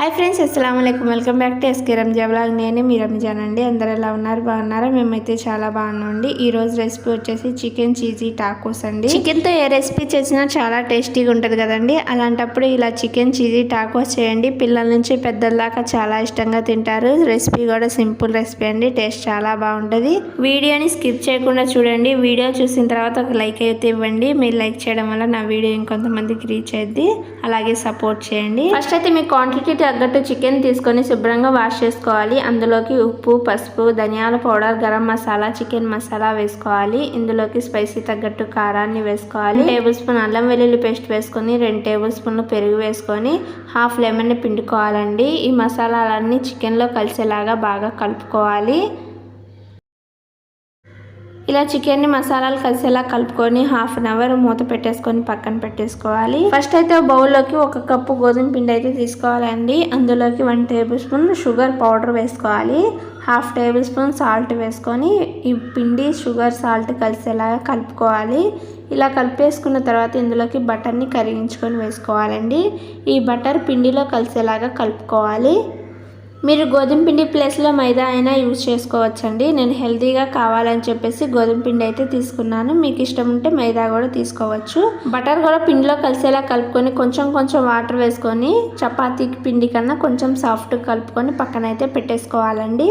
Hi friends అస్సలం welcome back to S K Ranja blog నేను మీ రంజాన్ అండి. అందరు ఎలా ఉన్నారు? బాగున్నారా? మేమైతే చాలా బాగున్నామండి ఈ రోజు రెసిపీ వచ్చేసి చికెన్ చీజీ టాకోస్ అండి. చికెన్తో ఏ రెసిపీ చేసినా చాలా టేస్టీగా ఉంటుంది కదండి. అలాంటప్పుడు ఇలా చికెన్ చీజీ టాకోస్ చేయండి. పిల్లల నుంచి పెద్దల దాకా చాలా ఇష్టంగా తింటారు. రెసిపీ కూడా సింపుల్ రెసిపీ అండి. టేస్ట్ చాలా బాగుంటుంది. వీడియోని స్కిప్ చేయకుండా చూడండి. వీడియో చూసిన తర్వాత ఒక లైక్ అయితే ఇవ్వండి. మీరు లైక్ చేయడం వల్ల నా వీడియో ఇంకొంతమందికి రీచ్ అయ్యింది అలాగే సపోర్ట్ చేయండి. ఫస్ట్ అయితే మీ క్వాంటిటీ తగ్గట్టు చికెన్ తీసుకొని శుభ్రంగా వాష్ చేసుకోవాలి. అందులోకి ఉప్పు పసుపు ధనియాల పౌడర్ గరం మసాలా చికెన్ మసాలా వేసుకోవాలి. ఇందులోకి స్పైసీ తగ్గట్టు కారాన్ని వేసుకోవాలి. టేబుల్ స్పూన్ అల్లం వెల్లుల్లి పేస్ట్ వేసుకొని రెండు టేబుల్ స్పూన్లు పెరుగు వేసుకొని హాఫ్ లెమన్ని పిండుకోవాలండి. ఈ మసాలాలన్నీ చికెన్లో కలిసేలాగా బాగా కలుపుకోవాలి. ఇలా చికెన్ని మసాలాలు కలిసేలా కలుపుకొని హాఫ్ అన్ అవర్ మూత పెట్టేసుకొని పక్కన పెట్టేసుకోవాలి. ఫస్ట్ అయితే బౌల్లోకి ఒక కప్పు గోధుమ పిండి అయితే తీసుకోవాలండి. అందులోకి one tablespoon sugar powder వేసుకోవాలి. హాఫ్ టేబుల్ స్పూన్ సాల్ట్ వేసుకొని ఈ పిండి షుగర్ సాల్ట్ కలిసేలాగా కలుపుకోవాలి. ఇలా కలిపేసుకున్న తర్వాత ఇందులోకి బటర్ని కరిగించుకొని వేసుకోవాలండి. ఈ బటర్ పిండిలో కలిసేలాగా కలుపుకోవాలి. మీరు గోధుమ పిండి ప్లేస్లో మైదా అయినా యూజ్ చేసుకోవచ్చండి. నేను హెల్తీగా కావాలని చెప్పేసి గోధుమ పిండి అయితే తీసుకున్నాను. మీకు ఇష్టం ఉంటే మైదా కూడా తీసుకోవచ్చు. బటర్ కూడా పిండిలో కలిసేలా కలుపుకొని కొంచెం కొంచెం వాటర్ వేసుకొని చపాతీ పిండి కన్నా కొంచెం సాఫ్ట్ కలుపుకొని పక్కన అయితే పెట్టేసుకోవాలండి.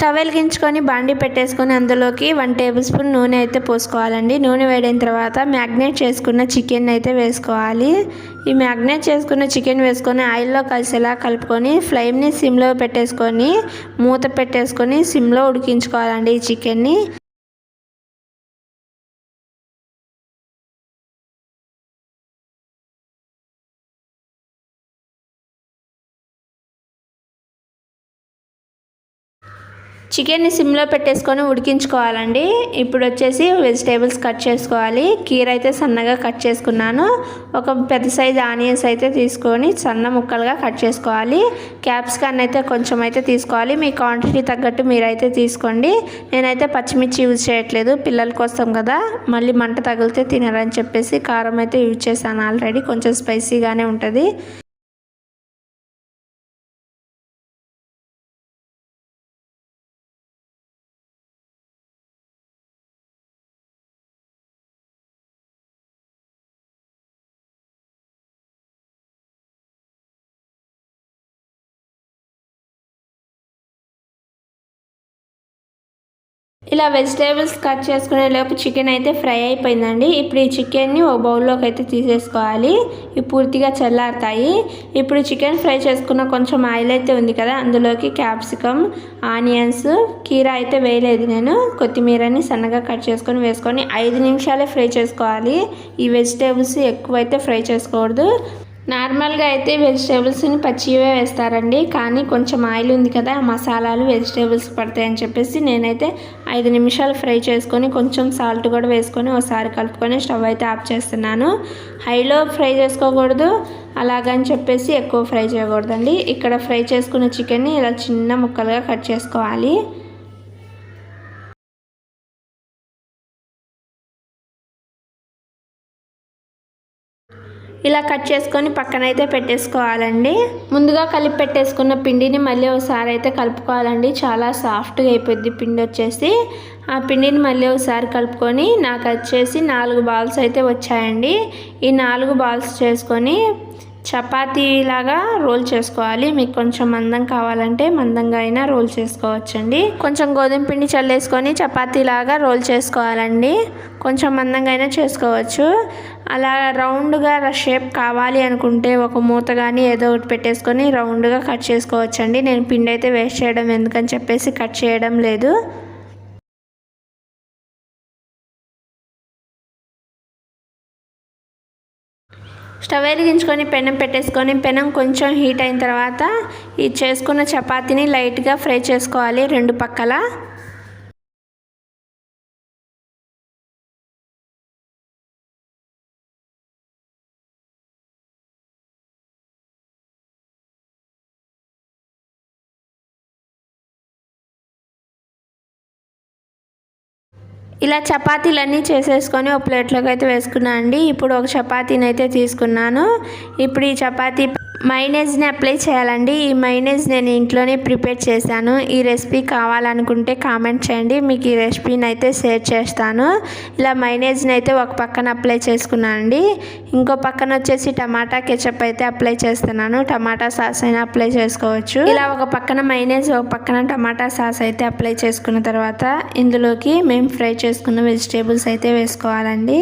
స్టవ్ వెలిగించుకొని బాండి పెట్టేసుకొని అందులోకి వన్ టేబుల్ స్పూన్ నూనె అయితే పోసుకోవాలండి. నూనె వేడిన తర్వాత మ్యాగ్నేట్ చేసుకున్న చికెన్ అయితే వేసుకోవాలి. ఈ మ్యాగ్నేట్ చేసుకున్న చికెన్ వేసుకొని ఆయిల్లో కలిసేలా కలుపుకొని ఫ్లేమ్ని సిమ్లో పెట్టేసుకొని మూత పెట్టేసుకొని సిమ్లో ఉడికించుకోవాలండి ఈ చికెన్ని. చికెన్ని సిమ్లో పెట్టేసుకొని ఉడికించుకోవాలండి. ఇప్పుడు వచ్చేసి వెజిటేబుల్స్ కట్ చేసుకోవాలి. కీర అయితే సన్నగా కట్ చేసుకున్నాను. ఒక పెద్ద సైజ్ ఆనియన్స్ అయితే తీసుకొని సన్న ముక్కలుగా కట్ చేసుకోవాలి. క్యాప్సికన్ అయితే కొంచెం అయితే తీసుకోవాలి. మీ క్వాంటిటీ తగ్గట్టు మీరైతే తీసుకోండి. నేనైతే పచ్చిమిర్చి యూజ్ చేయట్లేదు. పిల్లల కోసం కదా. మళ్ళీ మంట తగిలితే తినరని చెప్పేసి కారం అయితే యూజ్ చేశాను ఆల్రెడీ. కొంచెం స్పైసీగానే ఉంటుంది. ఇలా వెజిటేబుల్స్ కట్ చేసుకునే లోపు చికెన్ అయితే ఫ్రై అయిపోయిందండి. ఇప్పుడు ఈ చికెన్ని ఒక బౌల్లోకి అయితే తీసేసుకోవాలి. ఇవి పూర్తిగా చల్లారుతాయి. ఇప్పుడు చికెన్ ఫ్రై చేసుకున్న కొంచెం ఆయిల్ అయితే ఉంది కదా అందులోకి క్యాప్సికమ్ ఆనియన్స్ కీరా అయితే వేయలేదు నేను. కొత్తిమీరని సన్నగా కట్ చేసుకొని వేసుకొని ఐదు నిమిషాలే ఫ్రై చేసుకోవాలి. ఈ వెజిటేబుల్స్ ఎక్కువైతే ఫ్రై చేసుకోకూడదు. నార్మల్గా అయితే వెజిటేబుల్స్ని పచ్చివే వేస్తారండి. కానీ కొంచెం ఆయిల్ ఉంది కదా మసాలాలు వెజిటేబుల్స్ పడతాయని చెప్పేసి నేనైతే ఐదు నిమిషాలు ఫ్రై చేసుకొని కొంచెం సాల్ట్ కూడా వేసుకొని ఒకసారి కలుపుకొని స్టవ్ అయితే ఆఫ్ చేస్తున్నాను. హైలో ఫ్రై చేసుకోకూడదు అలాగని చెప్పేసి ఎక్కువ ఫ్రై చేయకూడదండి. ఇక్కడ ఫ్రై చేసుకున్న చికెన్ని ఇలా చిన్న ముక్కలుగా కట్ చేసుకోవాలి. ఇలా కట్ చేసుకొని పక్కన అయితే పెట్టేసుకోవాలండి. ముందుగా కలిపి పెట్టేసుకున్న పిండిని మళ్ళీ ఒకసారి అయితే కలుపుకోవాలండి. చాలా సాఫ్ట్గా అయిపోద్ది పిండి వచ్చేసి. ఆ పిండిని మళ్ళీ ఒకసారి కలుపుకొని నాకు వచ్చేసి నాలుగు బాల్స్ అయితే వచ్చాయండి. ఈ నాలుగు బాల్స్ చేసుకొని చపాతీలాగా రోల్ చేసుకోవాలి. మీకు కొంచెం మందం కావాలంటే మందంగా అయినా రోల్ చేసుకోవచ్చండి. కొంచెం గోధుమ పిండి చల్లేసుకొని చపాతీలాగా రోల్ చేసుకోవాలండి. కొంచెం మందంగా అయినా చేసుకోవచ్చు. అలా రౌండ్గా షేప్ కావాలి అనుకుంటే ఒక మూత కానీ ఏదో ఒకటి పెట్టేసుకొని రౌండ్గా కట్ చేసుకోవచ్చండి. నేను పిండి అయితే వేస్ట్ చేయడం ఎందుకని చెప్పేసి కట్ చేయడం లేదు. స్టవ్ వెలిగించుకొని పెనం పెట్టేసుకొని పెనం కొంచెం హీట్ అయిన తర్వాత ఈ చేసుకున్న చపాతీని లైట్గా ఫ్రై చేసుకోవాలి రెండు పక్కల. ఇలా చపాతీలన్నీ చేసేసుకొని ఒక ప్లేట్లోకి అయితే వేసుకున్నాను అండి. ఇప్పుడు ఒక చపాతీని అయితే తీసుకున్నాను. ఇప్పుడు ఈ చపాతీ మైనేజ్ని అప్లై చేయాలండి. ఈ మైనేజ్ నేను ఇంట్లోనే ప్రిపేర్ చేశాను. ఈ రెసిపీ కావాలనుకుంటే కామెంట్ చేయండి. మీకు ఈ రెసిపీని అయితే షేర్ చేస్తాను. ఇలా మైనేజ్ని అయితే ఒక పక్కన అప్లై చేసుకున్నాను అండి. ఇంకో పక్కన వచ్చేసి టమాటా కెచప్ అయితే అప్లై చేస్తున్నాను. టమాటా సాస్ అయినా అప్లై చేసుకోవచ్చు. ఇలా ఒక పక్కన మైనేజ్ ఒక పక్కన టమాటా సాస్ అయితే అప్లై చేసుకున్న తర్వాత ఇందులోకి మేము ఫ్రై చేసుకున్న వెజిటేబుల్స్ అయితే వేసుకోవాలండి.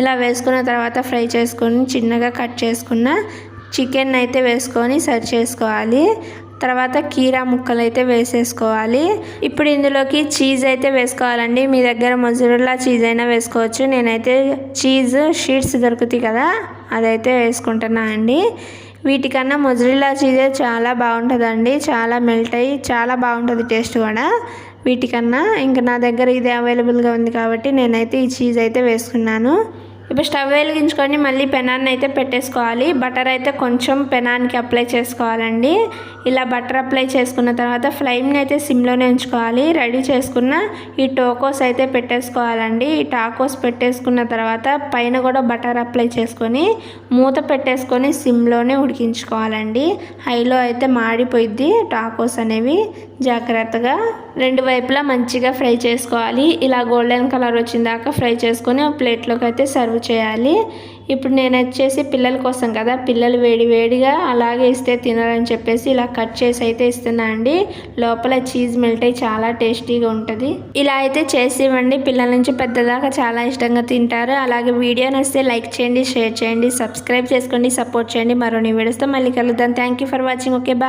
ఇలా వేసుకున్న తర్వాత ఫ్రై చేసుకుని చిన్నగా కట్ చేసుకున్న చికెన్ అయితే వేసుకొని సర్వ్ చేసుకోవాలి. తర్వాత కీరా ముక్కలు అయితే వేసేసుకోవాలి. ఇప్పుడు ఇందులోకి చీజ్ అయితే వేసుకోవాలండి. మీ దగ్గర మొజరెల్లా చీజ్ అయినా వేసుకోవచ్చు. నేనైతే చీజ్ షీట్స్ దొరుకుతాయి కదా అదైతే వేసుకుంటున్నా అండి. వీటికన్నా మొజరిల్లా చీజే చాలా బాగుంటుందండి. చాలా మెల్ట్ అయ్యి చాలా బాగుంటుంది టేస్ట్ కూడా. వీటికన్నా ఇంకా నా దగ్గర ఇది అవైలబుల్గా ఉంది కాబట్టి నేనైతే ఈ చీజ్ అయితే వేసుకున్నాను. ఇప్పుడు స్టవ్ వెలిగించుకొని మళ్ళీ పెనాన్ని అయితే పెట్టేసుకోవాలి. బటర్ అయితే కొంచెం పెనాన్కి అప్లై చేసుకోవాలండి. ఇలా బటర్ అప్లై చేసుకున్న తర్వాత ఫ్లేమ్ని అయితే సిమ్లోనే ఉంచుకోవాలి. రెడీ చేసుకున్న ఈ టోకోస్ అయితే పెట్టేసుకోవాలండి. ఈ టాకోస్ పెట్టేసుకున్న తర్వాత పైన కూడా బటర్ అప్లై చేసుకొని మూత పెట్టేసుకొని సిమ్లోనే ఉడికించుకోవాలండి. హైలో అయితే మాడిపోయిద్ది టాకోస్ అనేవి. జాగ్రత్తగా రెండు వైపులా మంచిగా ఫ్రై చేసుకోవాలి. ఇలా గోల్డెన్ కలర్ వచ్చిన దాకా ఫ్రై చేసుకొని ప్లేట్లోకి అయితే సర్వ్ చేయాలి. ఇప్పుడు నేను వచ్చేసి పిల్లల కోసం కదా పిల్లలు వేడి వేడిగా అలాగే ఇస్తే తినరని చెప్పేసి ఇలా కట్ చేసి అయితే ఇస్తున్నా అండి. లోపల చీజ్ మెల్ట్ అయ్యి చాలా టేస్టీగా ఉంటుంది. ఇలా అయితే చేసి ఇవ్వండి. పిల్లల నుంచి పెద్దదాకా చాలా ఇష్టంగా తింటారు. అలాగే వీడియో నచ్చితే లైక్ చేయండి షేర్ చేయండి సబ్స్క్రైబ్ చేసుకోండి సపోర్ట్ చేయండి. మరో నీ వీడియోస్తో మళ్ళీ కలుద్దాం. Thank you for watching okay bye